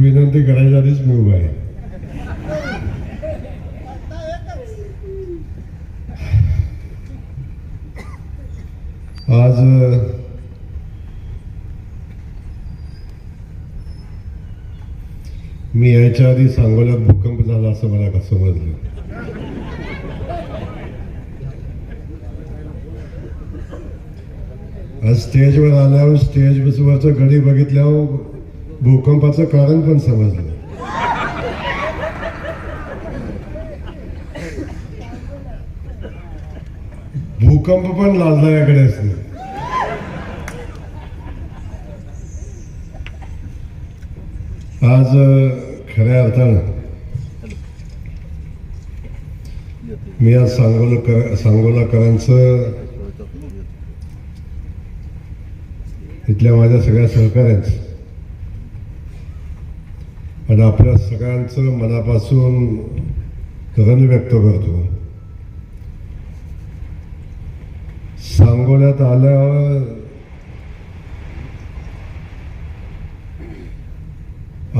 विनंती करायच्या आधीच मी उभा आहे. आज मी यायच्या आधी सांगोल्यात भूकंप झाला असं मला कसं समजलं? आज स्टेजवर आल्यावर स्टेज बसवरचं घडी बघितल्यावर भूकंपाचं कारण पण समजलं. भूकंप पण लाजला याकडे असणे आज खऱ्या अर्थानं मी आज सांगोलकर सांगोलाकरांचं इथल्या माझ्या सगळ्या सहकाऱ्यांचं आणि आपल्या सगळ्यांचं मनापासून रण व्यक्त करतो. सांगोल्यात आल्यावर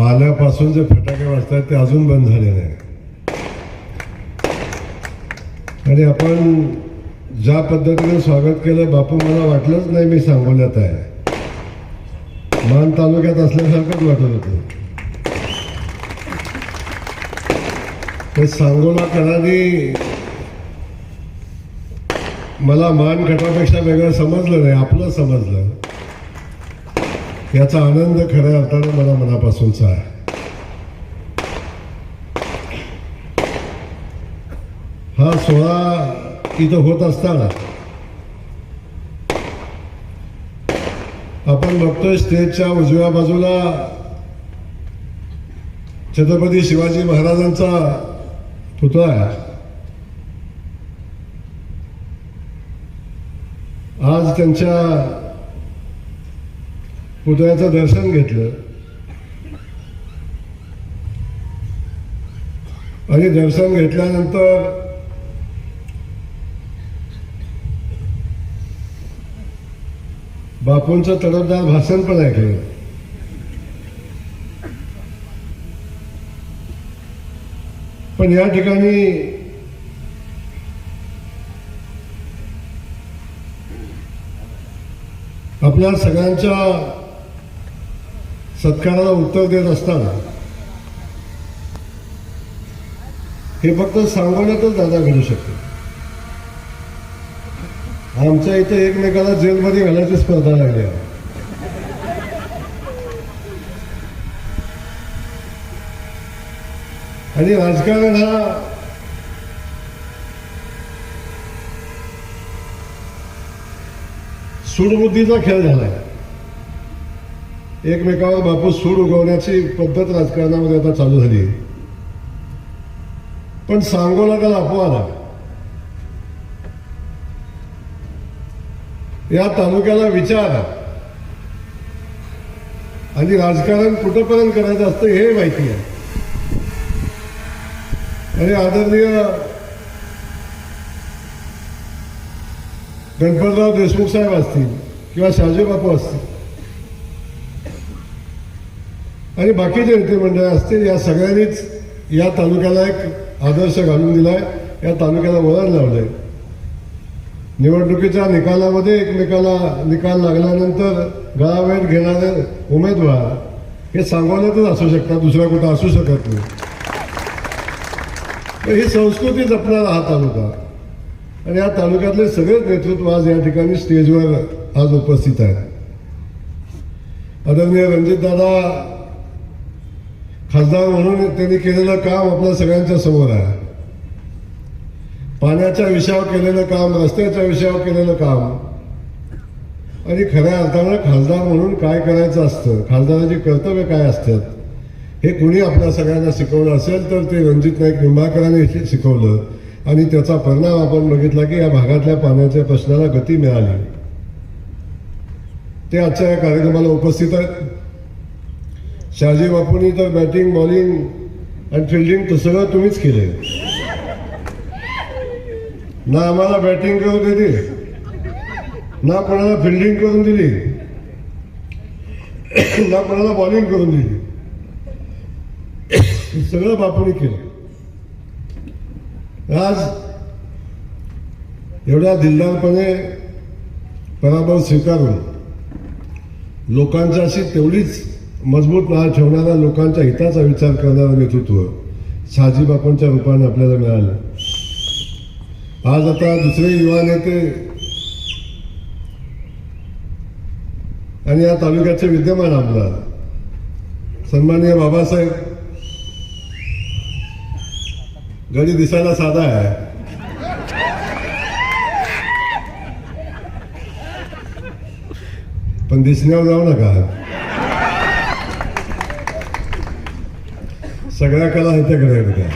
आल्यापासून जे फटाके वाजतात ते अजून बंद झाले नाही आणि आपण ज्या पद्धतीने स्वागत केलं बापू मला वाटलंच नाही मी सांगोल्यात आहे. मान तालुक्यात असल्यासारखंच वाटत होतं. ते सांगोलाकरांनी मला मान खटापेक्षा वेगळं समजलं नाही आपलं समजलं. याचा आनंद खऱ्या अर्थानं मला मनापासूनचा आहे. हा सोहळा इथं होत असताना आपण बघतोय स्टेजच्या उजव्या बाजूला छत्रपती शिवाजी महाराजांचा पुतळा आज त्यांच्या पुतळ्याचं दर्शन घेतलं आणि दर्शन घेतल्यानंतर बापूंचं तडफदार भाषण पण ऐकलं पण या ठिकाणी आपल्या सगळ्यांच्या सत्काराला उत्तर देत असताना हे फक्त सांगण्यातच दादा घडू शकते आमच्या इथे एकमेकाला जेलमध्ये घालायची स्पर्धा लागली आहे. आणि राजकारण हा सूडबुद्धीचा खेळ झालाय. एकमेकावर बापूस सूड उगवण्याची पद्धत राजकारणामध्ये आता चालू झाली पण सांगोला का अपवाद या तालुक्याला विचार. आणि राजकारण कुठंपर्यंत करायचं असतं हे माहिती आहे. आणि आदरणीय गणपतराव देशमुख साहेब असतील किंवा शहाजी बापू असतील. आणि बाकीचे नेते मंडळ असतील या सगळ्यांनीच या तालुक्याला एक आदर्श घालून दिलाय या तालुक्याला वळण लावलंय. निवडणुकीच्या निकालामध्ये एकमेकाला निकाल लागल्यानंतर गळावेट घेणारे उमेदवार हे सांगवल्यातच असू शकतात दुसऱ्या कुठं असू शकत नाही. ही संस्कृती जपणारा हा तालुका. आणि या तालुक्यातले सगळेच नेतृत्व आज या ठिकाणी स्टेजवर आज उपस्थित आहेत. आदरणीय रणजितदादा खासदार म्हणून त्यांनी केलेलं काम आपल्या सगळ्यांच्या समोर आहे. पाण्याच्या विषयावर केलेलं काम रस्त्याच्या विषयावर केलेलं काम. आणि खऱ्या अर्थानं खासदार म्हणून काय करायचं असतं खासदाराची कर्तव्य काय असतात हे कुणी आपल्या सगळ्यांना शिकवलं असेल तर ते रणजित नाईक निंबाळकरांनी शिकवलं. आणि त्याचा परिणाम आपण बघितला की या भागातल्या पाण्याच्या प्रश्नाला गती मिळाली. ते आजच्या या कार्यक्रमाला उपस्थित आहेत. शाजी बापूंनी तर बॅटिंग बॉलिंग आणि फिल्डिंग तर सगळं तुम्हीच केले ना आम्हाला बॅटिंग करून दिली ना कोणाला फिल्डिंग करून दिली ना कोणाला बॉलिंग करून दिली. हे सगळं बापूने केलं. आज एवढ्या दिलदारपणे पराभव स्वीकारून लोकांच्याशी तेवढीच मजबूत नाळ ठेवणाऱ्या लोकांच्या हिताचा विचार करणारं नेतृत्व शहाजी बापूंच्या रूपाने आपल्याला मिळालं. आज आता दुसरे युवा नेते आणि या तालुक्याचे विद्यमान आमदार सन्माननीय बाबासाहेब गडी दिसायला साधा आहे. पण दिसण्यावर जाऊ नका. सगळ्या कला आहेत करायला त्या.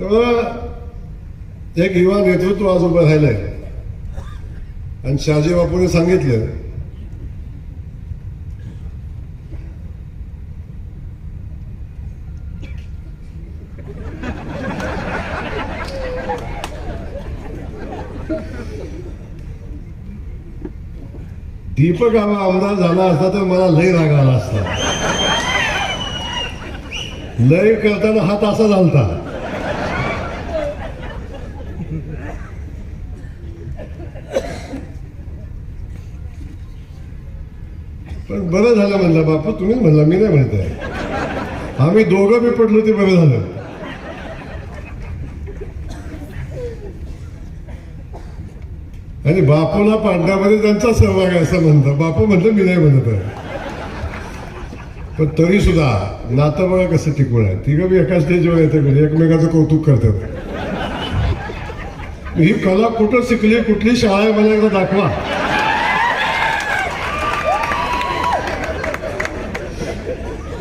तर एक युवा नेतृत्व आज उभं राहिलंय. आणि शहाजी बापूने सांगितलं दीपक आबा आमदार झाला असता तर मला लय राग आला असता. लय करताना हात असा झालता. पण बरं झालं म्हणलं बापू तुम्हीच म्हणला मी नाही म्हणत आहे. आम्ही दोघं बी पडलो ते बरं झालं. आणि बापूला पाडण्यामध्ये त्यांचा सहभाग आहे असं म्हणतं बापू म्हटलं मी नाही म्हणत आहे. पण तरी सुद्धा नातं बघा कसं टिकून आहे? तिघं बी एका स्टेजवर येते म्हणजे एकमेकाचं कौतुक करतात. ही कला कुठं शिकली कुठली शाळा आहे मला एकदा दाखवा.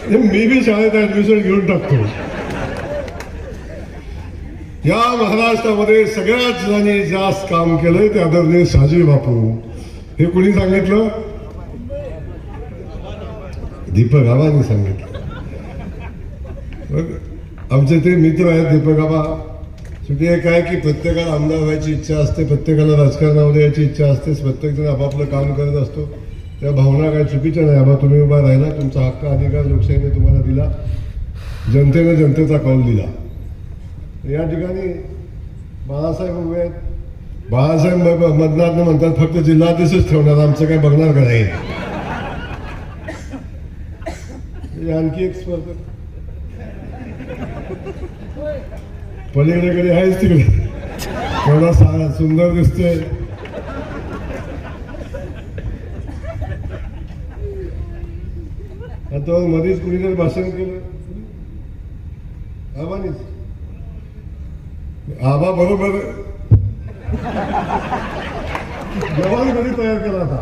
मी बी शाळेत ऍडमिशन घेऊन टाकतो. या महाराष्ट्रामध्ये सगळ्याच जणांनी जास्त काम केलंय ते आदरणीय शहाजी बापू. हे कुणी सांगितलं? दीपक आबांनी सांगितलं. आमचे ते मित्र आहेत दीपक आबा. शेवटी एक आहे की प्रत्येकाला आमदार व्हायची इच्छा असते प्रत्येकाला राजकारणामध्ये यायची इच्छा असतेच प्रत्येक जण आपापलं काम करत असतो. त्या भावना काय चुकीच्या नाही आबा तुम्ही उभा राहिला तुमचा हक्क अधिकार लोकशाहीने तुम्हाला दिला. जनतेने जनतेचा कौल दिला. या ठिकाणी बाळासाहेब उभे आहेत. बाळासाहेब मतदार म्हणतात फक्त जिल्हाधीशच ठेवणार आमचं काय बघणार का नाही? आणखी एक स्पर्धा पलीकडे कडे आहेच तिकडे? एवढा सा सुंदर दिसतोय. आता मध्येच कुणीतरी भाषण केलं? अभानीच आबा बरोबर जवान कधी तयार केला होता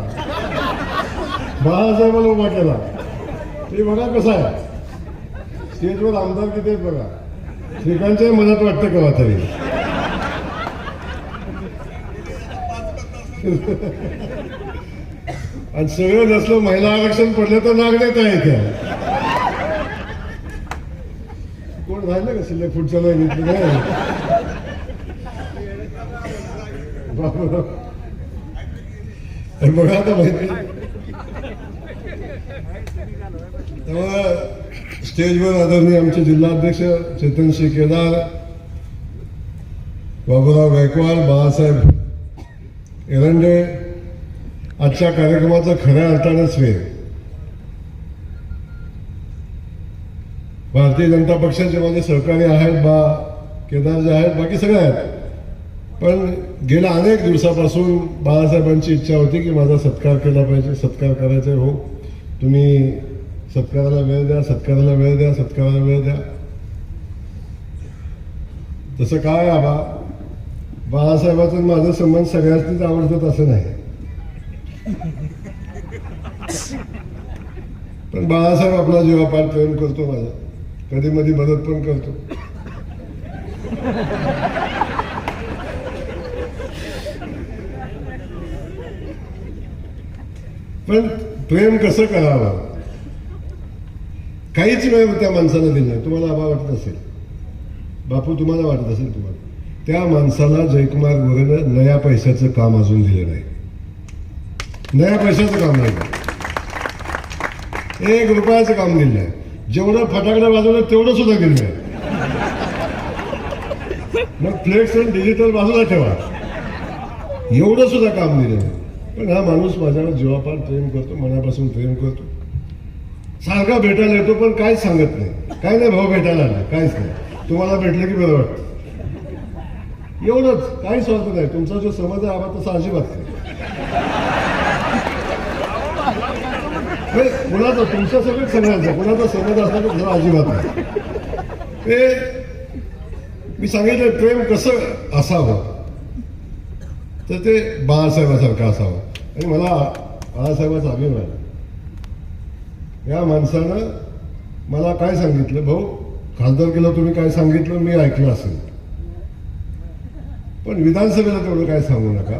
बाळासाहेबाला उभा केला. ते बघा कसं आहे. स्टेजवर आमदार किती आहेत बघा. श्रीकांतच्या मनात वाटतं केव्हा तरी? आणि सगळं नसलं महिला आरक्षण पडलं तर नागण्यात आहे त्या कोण राहिलं का शिल्लक? पुढच्या लाईनीत? नाही बापरे. हे बघा आता माहिती तेव्हा स्टेजवर आदरणीय आमचे जिल्हाध्यक्ष चेतनशी केदार बाबूराव गायकवाड बाळासाहेब एरंडे आजच्या कार्यक्रमाचा खऱ्या अर्थानं श्रेय भारतीय जनता पक्षाचे माझे सहकारी आहेत बा केदार जे आहेत बाकी सगळे आहेत पण गेल्या अनेक दिवसापासून बाळासाहेबांची इच्छा होती की माझा सत्कार केला पाहिजे सत्कार करायचा आहे. हो. तुम्ही सत्काराला वेळ द्या सत्काराला वेळ द्या सत्काराला वेळ द्या. तसं काय आबा बाळासाहेबाचं माझं संबंध सगळ्यांनीच आवडतात असं नाही. पण बाळासाहेब आपला जीवापार प्रेम करतो माझा. कधी मधी मदत पण करतो. पण प्रेम कसं करावं? काहीच वेळ त्या माणसाला दिला तुम्हाला आबा वाटत असेल? बापू तुम्हाला वाटत असेल तुम्हाला? त्या माणसाला जयकुमार गोरेनं नया पैशाचं काम अजून दिलं नाही. नया पैशाचं काम नाही. एक रुपयाचं काम दिलं आहे जेवढं फटाकडं वाजवलं तेवढं सुद्धा दिलं आहे मग फ्लेक्स आणि डिजिटल बाजूला ठेवा. एवढं सुद्धा काम दिलं नाही. पण हा माणूस माझ्यावर जीवापार प्रेम करतो मनापासून प्रेम करतो. सारखा भेटायला येतो पण काहीच सांगत नाही. काय नाही भाऊ भेटायला आला काहीच नाही. तुम्हाला भेटलं की बरं वाटतं. एवढंच काहीच वाटत नाही. तुमचा जो समज आहे आम्हाला तसा अजिबात नाही. कुणाचा तुमच्या सगळ्याच सगळ्यांचा कुणाचा समज असला तर तुझा अजिबात नाही. ते मी सांगितलं प्रेम कसं असावं? तर ते बाळासाहेबासारखं असावं. आणि मला बाळासाहेबाचा अभिमान या माणसानं मला काय सांगितलं? भाऊ खासदार केलं तुम्ही काय सांगितलं? मी ऐकलं असेल. पण विधानसभेला तेवढं काय सांगू नका.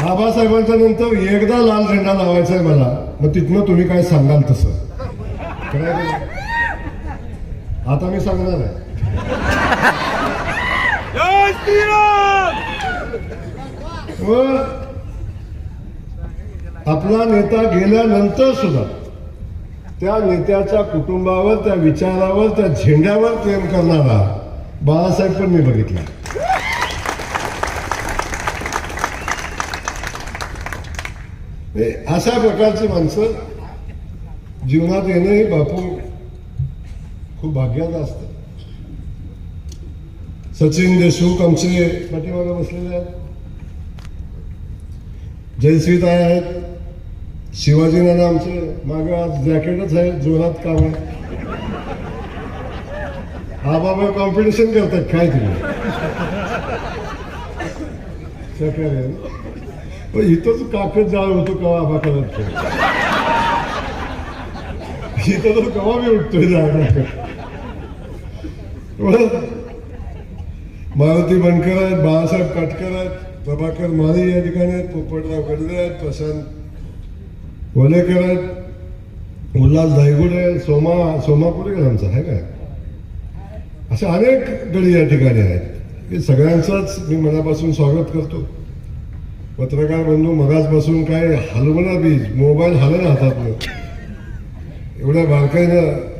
बाबासाहेबांच्या नंतर एकदा लाल झेंडा लावायचा आहे मला. मग तिथनं तुम्ही काय सांगाल तसं? आता मी सांगणार आहे. जय श्रीराम आपला नेता गेल्यानंतर सुद्धा त्या नेत्याच्या कुटुंबावर त्या विचारावर त्या झेंड्यावर प्रेम करणारा बाळासाहेब पण मी बघितला. अशा प्रकारची माणसं जीवनात येणं हे बापू खूप भाग्याचं असतं. सचिन देशमुख आमचे पाठीमागे बसलेले आहेत. जयश्रीताई आहेत. शिवाजी नाना आमचे मागे आज जॅकेटच आहे जोरात काम आहे हा बाबा कॉम्पिटिशन करतात काय तुम्ही? सकाळी. पण इथंच काकत जाळ होतो कवा आबा करत? इथं तर कवा मी उठतोय जाळ मारुती बनकर आहेत बाळासाहेब काटकर आहेत प्रभाकर माने या ठिकाणी आहेत पोपटराव गडदे आहेत प्रशांत वलेकर आहेत उल्हास धायगुडे सोमा सोमा आमचा आहे काय? असे अनेक गडी या ठिकाणी आहेत. हे सगळ्यांचंच मी मनापासून स्वागत करतो. पत्रकार बंधू मगाजपासून काय हलवणार बी मोबाईल हलत हातात एवढ्या बारकाईनं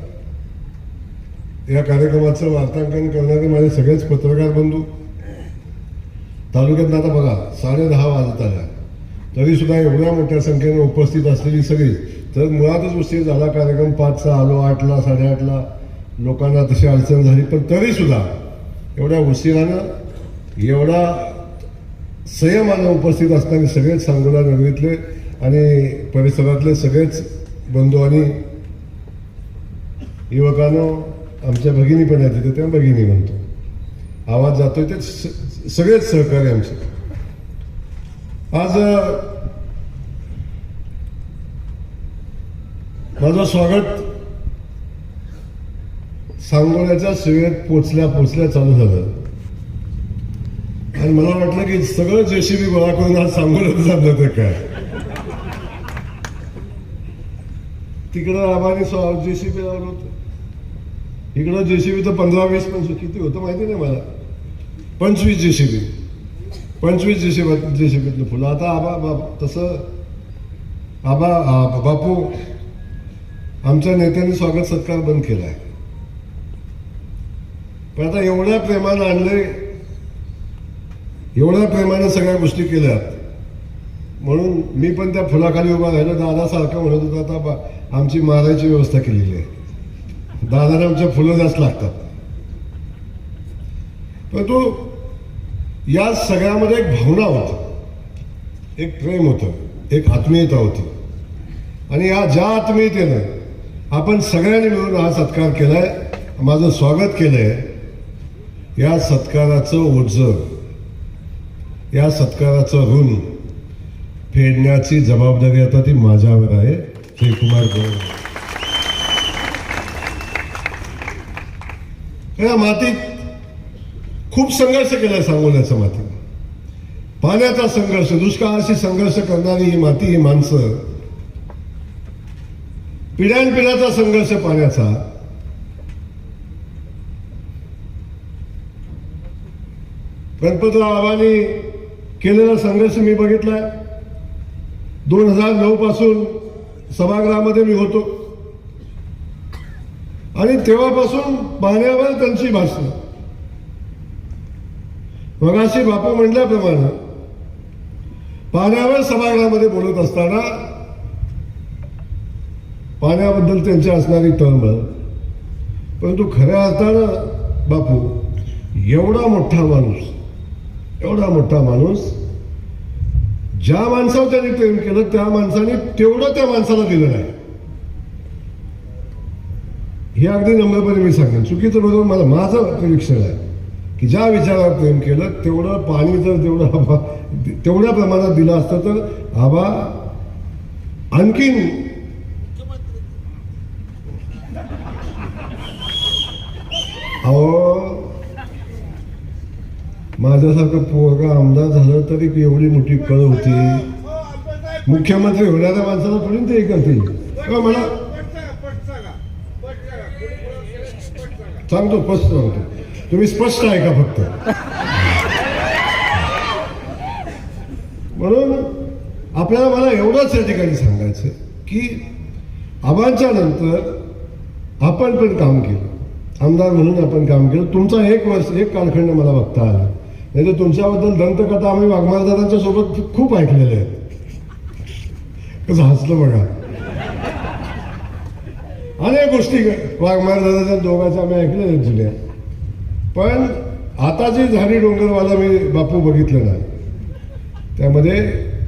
या कार्यक्रमाचं वार्तांकन करणारे माझे सगळेच पत्रकार बंधू. तालुक्यात आता बघा साडे दहा वाजत आल्या तरीसुद्धा एवढ्या मोठ्या संख्येने उपस्थित असलेली सगळी तर मुळातच उशीर झाला कार्यक्रम पाचचा आलो आठला साडेआठला लोकांना तशी अडचण झाली पण तरीसुद्धा एवढ्या उशिरानं एवढा संयमानं उपस्थित असताना सगळेच सांगोला नगरीतले आणि परिसरातले सगळेच बंधू आणि युवकांनो आमच्या भगिनी पण येते तिथे त्या भगिनी म्हणतो. आवाज जातोय ते सगळेच सहकार्य आमचे. आज माझं स्वागत सांगोल्याच्या सेवेत पोचल्या पोचल्या चालू झालं. आणि मला वाटलं की सगळं जेसीबी गोळा करून आज सांगोल्यात झालं तर काय. तिकडं आम्हाला जेसीबी लावलं होतं. इकडं जेसीबी तर पंधरा वीस पंचवीस किती होतं माहिती नाही मला. पंचवीस जेसीबी पंचवीस जेसीबी जेसीबीतलं फुलं. आता आबा बाप तसं आबा आ- बापू आमच्या नेत्यांनी स्वागत सत्कार बंद केला आहे पण आता एवढ्या प्रेमानं आणले एवढ्या प्रेमानं सगळ्या गोष्टी केल्यात. म्हणून मी पण त्या फुलाखाली उभा राहिलो. दादासारखं म्हणत होता आता आमची मारायची व्यवस्था केलेली आहे. दादाने आमच्या फुलं जास्त लागतात. परंतु या सगळ्यामध्ये एक भावना होती. एक प्रेम होतं. एक आत्मीयता होती. आणि या ज्या आत्मीयतेनं आपण सगळ्यांनी मिळून हा सत्कार केलाय माझं स्वागत केलंय या सत्काराचं ओझ या सत्काराचं ऋण फेडण्याची जबाबदारी आता ती माझ्यावर आहे. कुमार गौर. या मातीत खूप संघर्ष केलाय सांगोल्याच्या मातीत. पाण्याचा संघर्ष दुष्काळाशी संघर्ष करणारी ही माती ही माणसं पिढ्यानपिढ्याचा संघर्ष पाण्याचा गणपतराव बाबांनी केलेला संघर्ष मी बघितलाय. दोन हजार नऊ पासून सभागृहामध्ये मी होतो. आणि तेव्हापासून पाण्यावर त्यांची भाषण मगाशी बापू म्हटल्याप्रमाणे पाण्यावर सभागृहामध्ये बोलत असताना पाण्याबद्दल त्यांची असणारी तळमळ परंतु खऱ्या अर्थानं बापू एवढा मोठा माणूस एवढा मोठा माणूस ज्या माणसावर त्यांनी प्रेम केलं त्या माणसाने तेवढं त्या माणसाला दिलं नाही. हे अगदी नम्रपणे मी सांगेन. चुकीचं बरोबर मला माझं निरीक्षण आहे की ज्या विचारावर प्रेम केलं तेवढं पाणी जर तेवढं आबा तेवढ्या प्रमाणात दिलं असतं तर आबा आणखीन अहो माझ्यासारखं पोरगा आमदार झालं तरी एवढी मोठी कळ होती. मुख्यमंत्री होणाऱ्या माणसाला थोडी ते करतील. मला सांगतो स्पष्ट सांगतो तुम्ही स्पष्ट आहे का फक्त? म्हणून आपल्याला मला एवढंच या ठिकाणी सांगायचं की आबांच्या नंतर आपण पण काम केलं. आमदार म्हणून आपण काम केलं. तुमचा एक वर्ष एक कालखंड मला बघता आला. नाही तर तुमच्याबद्दल दंतकथा आम्ही वाघमारदारांच्या सोबत खूप ऐकलेल्या आहेत. कसं हसलं बघा. अनेक गोष्टी वाघमारदादाच्या दोघांच्या आम्ही ऐकलं त्यांच्या पण आता जी झाडी डोंगरवाला मी बापू बघितलं ना त्यामध्ये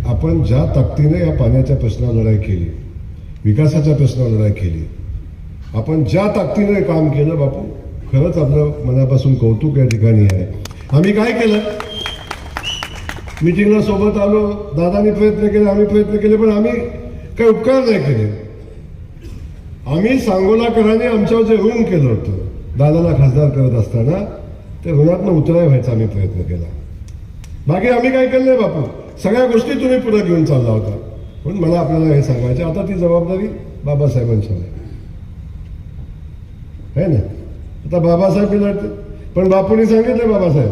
आपण ज्या ताकदीने या पाण्याच्या प्रश्नावर लढाई केली विकासाच्या प्रश्नावर लढाई केली आपण ज्या ताकदीने काम केलं बापू खरंच आपलं मनापासून कौतुक या ठिकाणी आहे. आम्ही काय केलं? मिटिंगला सोबत आलो दादानी प्रयत्न केले आम्ही प्रयत्न केले पण आम्ही काही उपकार नाही केले. आम्ही सांगोलाकरांनी आमच्यावर जे ऋण केलं होतं दादाला खासदार करत असताना ते ऋणातनं उतराय व्हायचा आम्ही प्रयत्न केला. बाकी आम्ही काय केलं नाही बापू? सगळ्या गोष्टी तुम्ही पुढे घेऊन चालला होता. पण मला आपल्याला हे सांगायचं आता ती जबाबदारी बाबासाहेबांची आहे. है ना? आता बाबासाहेब लढते पण बापूंनी सांगितलं बाबासाहेब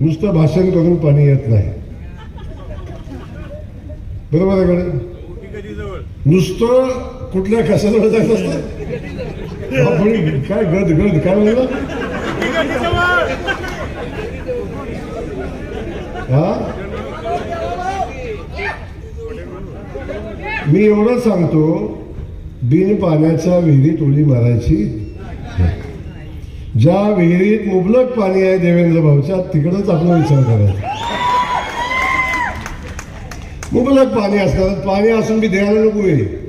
नुसतं भाषण करून पाणी येत नाही. बरोबर आहे कडे नुसतं कुठल्या कशाजवळ जायचं असतं? काय गद गद काय म्हणलं? हा? मी एवढं सांगतो बिन पाण्याच्या विहिरीत उडी मारायची. ज्या विहिरीत मुबलक पाणी आहे देवेंद्र भाऊच्या तिकडंच आपला विचार करायचा. मुबलक पाणी असणार पाणी असून बी द्यायला नको आहे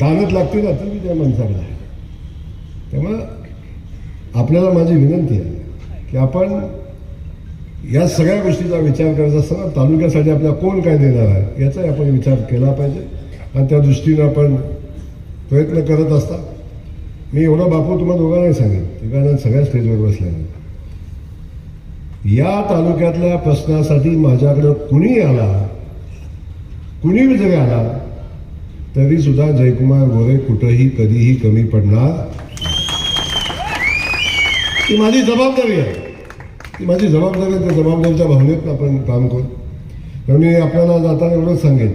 दानत लागते ना तर मी त्या माणसाला. त्यामुळं आपल्याला माझी विनंती आहे की आपण या सगळ्या गोष्टीचा विचार करत असताना तालुक्यासाठी आपल्याला कोण काय देणार आहे याचाही आपण विचार केला पाहिजे. आणि त्या दृष्टीनं आपण प्रयत्न करत असता. मी एवढा बापू तुम्हाला दोघांनाही सांगेन तिघांना सगळ्या स्टेजवर बसल्याने या तालुक्यातल्या प्रश्नासाठी माझ्याकडं कुणी आला कुणी जरी आला तरी सुद्धा जयकुमार गोरे कुठंही कधीही कमी पडणार ती माझी जबाबदारी आहे. ती माझी जबाबदारी आहे त्या जबाबदारीच्या भावनेत आपण काम करू. तर मी आपल्याला जाताना एवढंच सांगेन.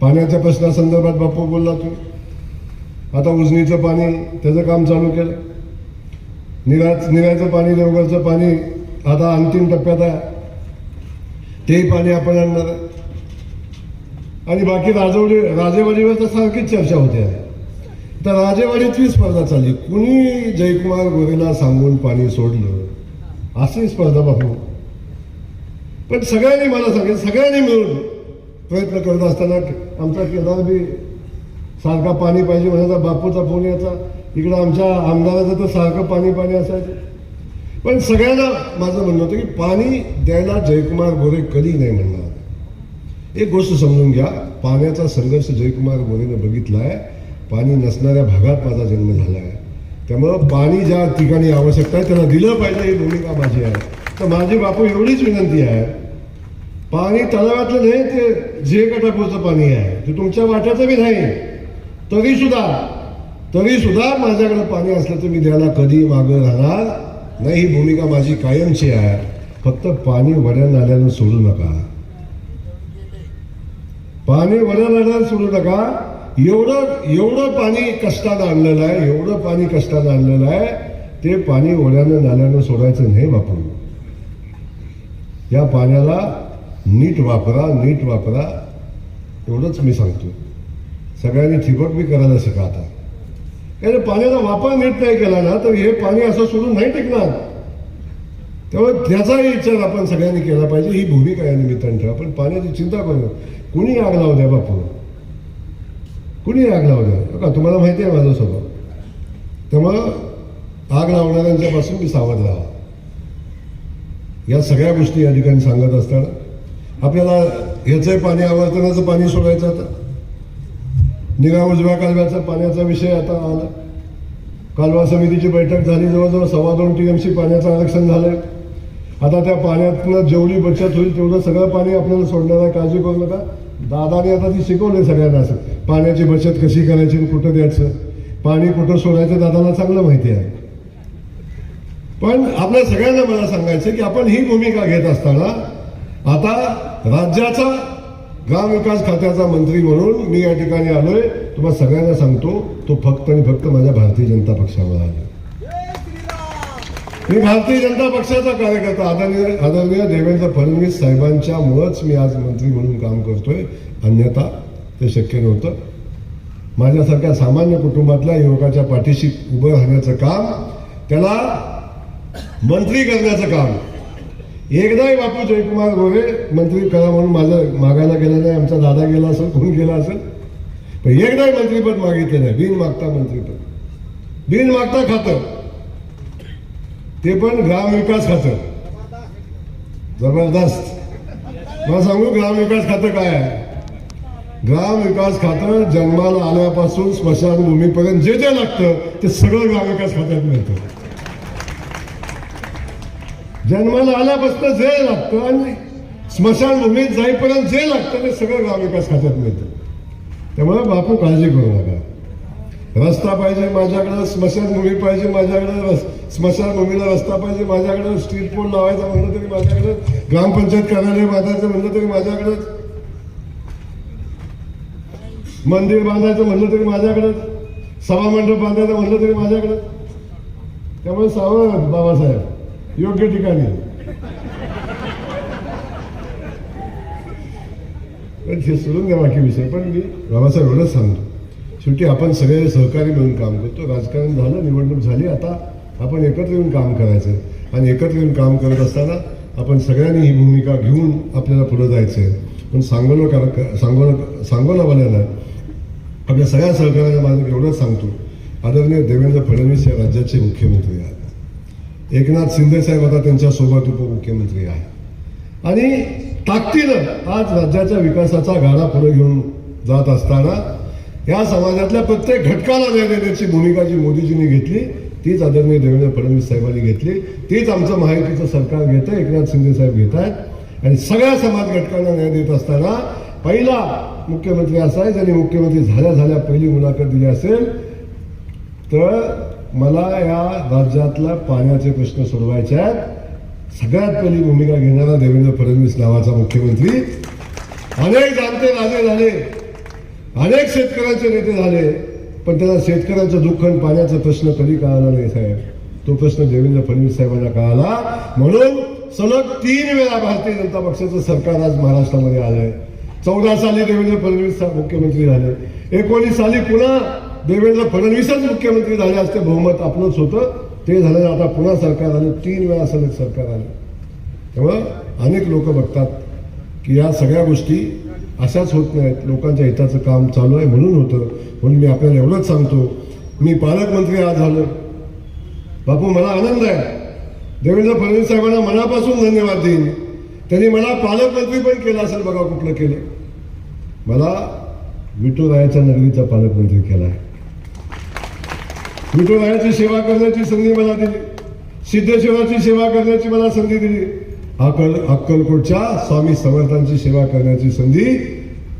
पाण्याच्या प्रश्नासंदर्भात बापू बोलला तू. आता उजनीचं पाणी त्याचं काम चालू केलं. निराच निराचं पाणी देवगडचं पाणी आता अंतिम टप्प्यात आहे. तेही पाणी आपण आणणार आहे. आणि बाकी राजवडी राजेवाडीवर तर सारखीच चर्चा होते. आहे तर राजेवाडीतली स्पर्धा चालली. कुणी जयकुमार गोरेला सांगून पाणी सोडलं अशी स्पर्धा बापू. पण सगळ्यांनी मला सांगेल सगळ्यांनी मिळून प्रयत्न करत असताना आमचा केदार बी सारखा पाणी पाहिजे म्हणायचा बापूचा फोन यायचा. इकडं आमच्या आमदाराचं तर सारखं पाणी पाणी असायचं. पण सगळ्यांना माझं म्हणणं होतं की पाणी द्यायला जयकुमार गोरे कधी नाही म्हणणार. एक गोष्ट समजून घ्या. पाण्याचा संघर्ष जयकुमार गोरेनं बघितला आहे पाणी नसणाऱ्या भागात माझा जन्म झाला आहे त्यामुळं पाणी ज्या ठिकाणी आवश्यकता आहे त्यांना दिलं पाहिजे ही भूमिका माझी आहे. तर माझी बापू एवढीच विनंती आहे. पाणी तलावातलं नाही ते जे गटापूरचं पाणी आहे. ते तुमच्या वाट्याचं बी नाही. तरी सुद्धा तरी सुद्धा माझ्याकडे पाणी असलं तर मी द्यायला कधी मागं राहणार नाही. ही भूमिका माझी कायमची आहे. फक्त पाणी वड्या नाल्यानं सोडू नका. पाणी वडाला सोडू नका. एवढं एवढं पाणी कष्टानं आणलेलं आहे एवढं पाणी कष्टानं आणलेलं आहे ते पाणी ओढ्यानं नाल्यानं सोडायचं नाही वापरू या पाण्याला नीट वापरा नीट वापरा. एवढंच मी सांगतो. सगळ्यांनी ठिबक बी करायला शिका आता. कारण पाण्याचा वापर नीट नाही केला ना तर हे पाणी असं सोडून नाही टिकणार. त्यामुळे त्याचाही विचार आपण सगळ्यांनी केला पाहिजे. ही भूमिका या निमित्ताने ठेवा. पण पाण्याची चिंता करू कुणी आग लावू द्या बापू? कुणी आग लावू द्या? का तुम्हाला माहिती आहे माझा स्वभाव. त्यामुळं आग लावणाऱ्यांच्यापासून मी सावध राहा या सगळ्या गोष्टी या ठिकाणी सांगत असताना आपल्याला ह्याचंही पाणी आवर्तनाचं पाणी सोडायचं आता. निरा उजव्या कालव्याचा पाण्याचा विषय आता आला. कालवा समितीची बैठक झाली जवळजवळ सव्वा दोन टी एम सी पाण्याचं आरक्षण झालं आता त्या पाण्यातनं जेवढी बचत होईल तेवढं सगळं पाणी आपल्याला सोडणार आहे. काळजी करू नका. दादाने आता ती शिकवले सगळ्यांना असं. पाण्याची बचत कशी करायची आणि कुठं द्यायचं? पाणी कुठं सोडायचं दादाला चांगलं माहिती आहे. पण आपल्या सगळ्यांना मला सांगायचं की आपण ही भूमिका घेत असताना आता राज्याचा ग्रामविकास खात्याचा मंत्री म्हणून मी या ठिकाणी आलोय. तुम्हाला सगळ्यांना सांगतो तो फक्त आणि फक्त माझ्या भारतीय जनता पक्षावर आलो. मी भारतीय जनता पक्षाचा कार्यकर्ता आदरणीय आदरणीय देवेंद्र फडणवीस साहेबांच्या मुळच मी आज मंत्री म्हणून काम करतोय. अन्यथा ते शक्य नव्हतं. माझ्यासारख्या सामान्य कुटुंबातल्या युवकाच्या पाठीशी उभं राहण्याचं काम त्याला मंत्री करण्याचं काम. एकदाही बापू जयकुमार गोरे मंत्री करा म्हणून माझं मागायला गेलं नाही आमचा दादा गेला असेल कोण गेला असेल? पण एकदाही मंत्रीपद मागितलं नाही बिन मागता मंत्रीपद. बिन मागता खातं. ते पण ग्रामविकास खातं. जबरदस्त. मला सांगू ग्रामविकास खातं काय आहे? ग्रामविकास खातं जन्माला आल्यापासून स्मशानभूमीपर्यंत जे जे लागतं ते सगळं ग्रामविकास खात्यात मिळतं. जन्माला आल्यापासून जे लागतं आणि स्मशानभूमीत जाईपर्यंत जे लागतं ते सगळं ग्रामविकास खात्यात मिळतं. त्यामुळे बापू काळजी करू नका. रस्ता पाहिजे माझ्याकडं स्मशानभूमी पाहिजे माझ्याकडं रस्ता स्मशानभूमीला रस्ता पाहिजे माझ्याकडं स्ट्रीट पोल लावायचा म्हणलं तरी माझ्याकडं ग्रामपंचायत कार्यालय बांधायचं म्हणलं तरी माझ्याकडंच मंदिर बांधायचं म्हणलं तरी माझ्याकडंच सभामंडप बांधायचं म्हणलं तरी माझ्याकडं. त्यामुळे सावध बाबासाहेब. योग्य ठिकाणी. पण हे सोडून द्या बाकी विषय. पण मी बाबासाहेब एवढंच सांगतो. शेवटी आपण सगळे सहकारी म्हणून काम करतो. राजकारण झालं निवडणूक झाली. आता आपण एकत्र येऊन काम करायचं. आणि एकत्र येऊन काम करत असताना आपण सगळ्यांनी ही भूमिका घेऊन आपल्याला पुढं जायचं आहे पण सांगोला कार सांगोला सांगोलावाल्याला आपल्या सगळ्या सहकार्याला माझं एवढंच सांगतो. आदरणीय देवेंद्र फडणवीस या राज्याचे मुख्यमंत्री आहेत. एकनाथ शिंदे साहेब आता त्यांच्यासोबत उपमुख्यमंत्री आहेत. आणि ताकदीनं आज राज्याच्या विकासाचा गाडा पुढे घेऊन जात असताना या समाजातल्या प्रत्येक घटकाला न्याय देण्याची भूमिका जी मोदीजींनी घेतली तीच आदरणीय देवेंद्र फडणवीस साहेबांनी घेतली. तीच आमचं महायुतीचं सरकार घेत. आहे एकनाथ शिंदे साहेब घेत आहेत आणि सगळ्या समाज घटकांना न्याय देत असताना पहिला मुख्यमंत्री असा आहे ज्यांनी मुख्यमंत्री झाल्या झाल्या पहिली मुलाखत दिली असेल तर मला या राज्यातला पाण्याचे प्रश्न सोडवायचे आहेत. सगळ्यात पहिली भूमिका घेणारा देवेंद्र फडणवीस नावाचा मुख्यमंत्री. अनेक जाणते राजे झाले. अनेक शेतकऱ्यांचे नेते झाले. पण त्याला शेतकऱ्यांचं दुःख आणि पाण्याचा प्रश्न कधी कळाला नाही साहेब? तो प्रश्न देवेंद्र फडणवीस साहेबांना कळाला. म्हणून सलग तीन वेळा भारतीय जनता पक्षाचं सरकार आज महाराष्ट्रामध्ये आलंय. चौदा साली देवेंद्र फडणवीस मुख्यमंत्री झाले. एकोणीस साली पुन्हा देवेंद्र फडणवीसच मुख्यमंत्री झाले असते. बहुमत आपलंच होतं. ते झालं आता पुन्हा सरकार आलं. तीन वेळा सलग सरकार आलं. त्यामुळं अनेक लोक बघतात की या सगळ्या गोष्टी अशाच होत नाहीत. लोकांच्या हिताचं काम चालू आहे म्हणून होतं. म्हणून मी आपल्याला एवढंच सांगतो. मी पालकमंत्री आज झालो. बापू मला आनंद आहे. देवेंद्र फडणवीस साहेबांना मनापासून धन्यवाद देईन. त्यांनी मला पालकमंत्री पण केलं असेल बघा कुठलं केलं. मला विठुरायाच्या नगरीचा पालकमंत्री केला आहे. विठुरायाची सेवा करण्याची संधी मला दिली. सिद्धेश्वराची सेवा करण्याची मला संधी दिली. अक्कल अक्कलकोटच्या स्वामी समर्थांची सेवा करण्याची संधी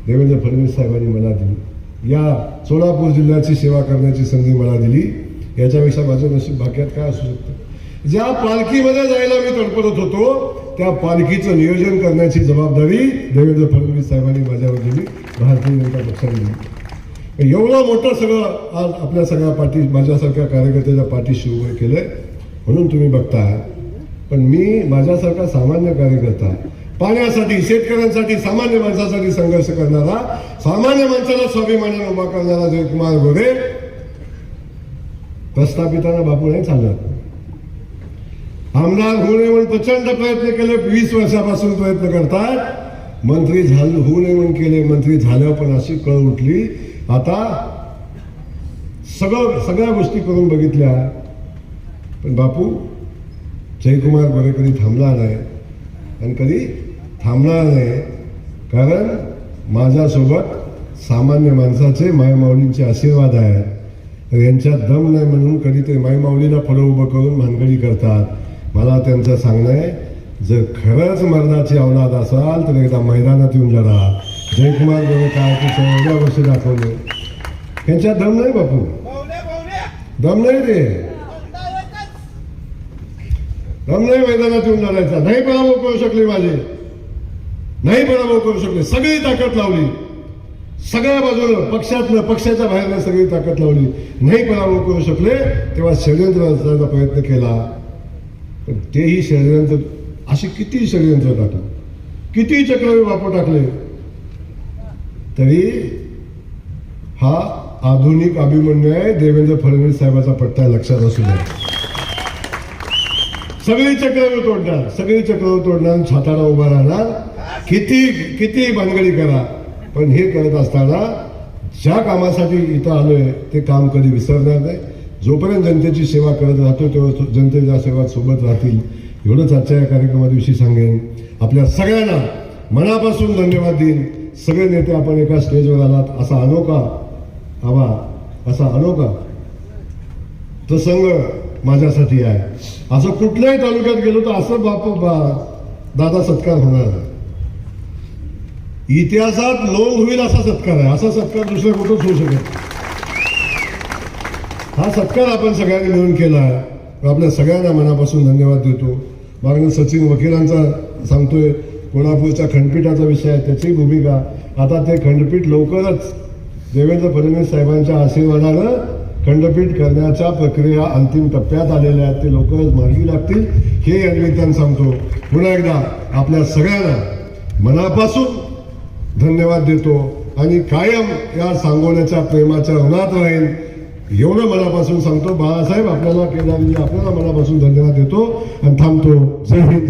देवेंद्र फडणवीस साहेबांनी मला दिली. या सोलापूर जिल्ह्याची सेवा करण्याची संधी मला दिली. याच्यापेक्षा माझं नशीब भाग्यात काय असू शकतं? ज्या पालखीमध्ये जायला मी तडपडत होतो त्या पालखीचं नियोजन करण्याची जबाबदारी देवेंद्र फडणवीस साहेबांनी माझ्यावर दिली. भारतीय जनता पक्षाने दिली. एवढं मोठं सगळं आज आपल्या सगळ्या पाठी माझ्यासारख्या कार्यकर्त्याच्या पाठीशी उभं केलंय. म्हणून तुम्ही बघताय पण मी माझ्यासारखा सामान्य कार्यकर्ता पाण्यासाठी शेतकऱ्यांसाठी सामान्य माणसासाठी संघर्ष करणारा सामान्य माणसाला स्वाभिमानाने उभा करणारा जयकुमार गोरे प्रस्थापितांना बापू नाही चालणार आमदार होऊ नये म्हणून प्रचंड प्रयत्न केले वीस वर्षापासून प्रयत्न करतात मंत्री झालं होऊ नये म्हणून केले मंत्री झाल्यावर पण अशी कळ उठली. आता सगळं सगळ्या गोष्टी करून बघितल्या. पण बापू जयकुमार गोरे कधी थांबला नाही आणि कधी थांबणार नाही कारण माझ्यासोबत सामान्य माणसाचे मायमाऊलींचे आशीर्वाद आहेत. तर यांच्यात दम नाही म्हणून कधी ते मायमाऊलीला फळं उभं करून भानगडी करतात. मला त्यांचं सांगणं आहे जर खरंच मर्दाची अवलाद असाल तर एकदा मैदानात येऊन जरा जयकुमार गोरे काय ते एवढ्या वर्षी दाखवले. यांच्यात दम नाही बापू. दम नाही रे दम मैदानात येऊन लढायचा. नाही पराभव करू शकले माझे. नाही पराभव करू शकले. सगळी ताकद लावली. सगळ्या बाजूनं पक्षातलं पक्षाच्या बाहेरनं सगळी ताकद लावली. नाही पराभव करू शकले तेव्हा षडयंत्र रचण्याचा प्रयत्न केला. पण तेही षडयंत्र अशी किती षडयंत्र टाकलं किती चक्रवी बापू टाकले? तरी हा आधुनिक अभिमन्यू आहे देवेंद्र फडणवीस साहेबाचा पट्टा लक्षात असू द्या सगळी चक्र तोडणार सगळी चक्र तोडणार स्वतःला छाताला उभा राहणार. किती किती भानगडी करा. पण हे करत असताना ज्या कामासाठी इथं आलोय ते काम कधी विसरणार नाही. जोपर्यंत जनतेची सेवा करत राहतो तेव्हा जनतेच्या सेवा सोबत राहतील. एवढंच आजच्या या कार्यक्रमाविषयी सांगेन. आपल्या सगळ्यांना मनापासून धन्यवाद देईन. सगळे नेते आपण एका स्टेजवर आलात असा अनोखा हवा असा अनोखा प्रसंग माझ्यासाठी आहे. असं कुठल्याही तालुक्यात गेलो तर असं बाप बा- दादा सत्कार होणार इतिहासात नोंद होईल असा सत्कार आहे. असा सत्कार दुसऱ्या कुठंच होऊ शकत हा सत्कार आपण सगळ्यांनी मिळून केला आहे. आपल्या सगळ्यांना मनापासून धन्यवाद देतो. मागणं सचिन वकिलांचा सांगतोय कोल्हापूरच्या खंडपीठाचा विषय आहे त्याची भूमिका. आता ते खंडपीठ लवकरच देवेंद्र फडणवीस साहेबांच्या आशीर्वादानं खंडपीठ करण्याच्या प्रक्रिया अंतिम टप्प्यात आलेल्या आहेत. ते लवकरच मार्गी लागतील. हे या निमित्तानं सांगतो. पुन्हा एकदा आपल्या सगळ्यांना मनापासून धन्यवाद देतो आणि कायम या सांगोल्याच्या प्रेमाच्या ऋणात राहील एवढं मनापासून सांगतो. बाळासाहेब आपल्याला केलं आपल्याला मनापासून धन्यवाद देतो. आणि थांबतो. जय हिंद.